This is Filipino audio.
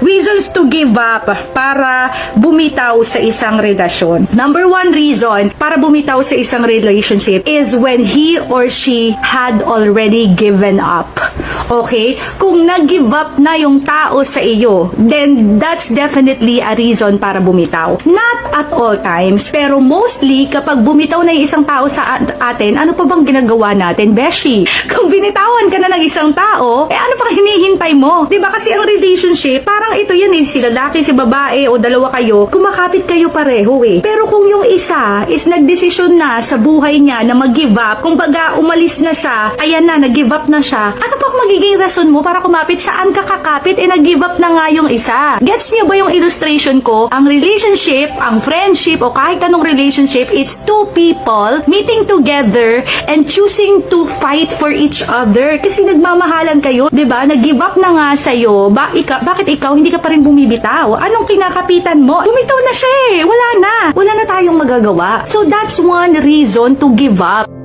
reasons to give up para bumitaw sa isang relasyon. Number one reason para bumitaw sa isang relationship is when he or she had already given up. Okay? Kung nag-give up na yung tao sa iyo, then that's definitely a reason para bumitaw. Not at all times, pero mostly kapag bumitaw na yung isang tao sa at- atin, ano pa bang ginagawa natin, Beshi? Kung binitawan ka na ng isang tao, eh ano pa hinihintay mo? 'Di ba kasi ang relationship, parang ito yan eh, si lalaki, si babae o dalawa kayo, kumakapit kayo pareho eh. Pero kung yung isa is nagdesisyon na sa buhay niya na mag-give up, kumbaga umalis na siya, ayan na, nag-give up na siya, ano pa magiging rason mo para kumapit? Saan ka kakapit? Eh nag-give up na nga yung isa. Gets niyo ba yung illustration ko? Ang relationship, ang friendship o kahit anong relationship, it's two people meeting together and choosing to fight for each other. Kasi nagmamahalan kayo, 'di ba? Nag-give up na nga sa'yo. Ba, ika, bakit ikaw hindi ka pa rin bumibitaw? Anong kinakapitan mo? Bumitaw na siya eh. Wala na. Wala na tayong magagawa. So that's one reason to give up.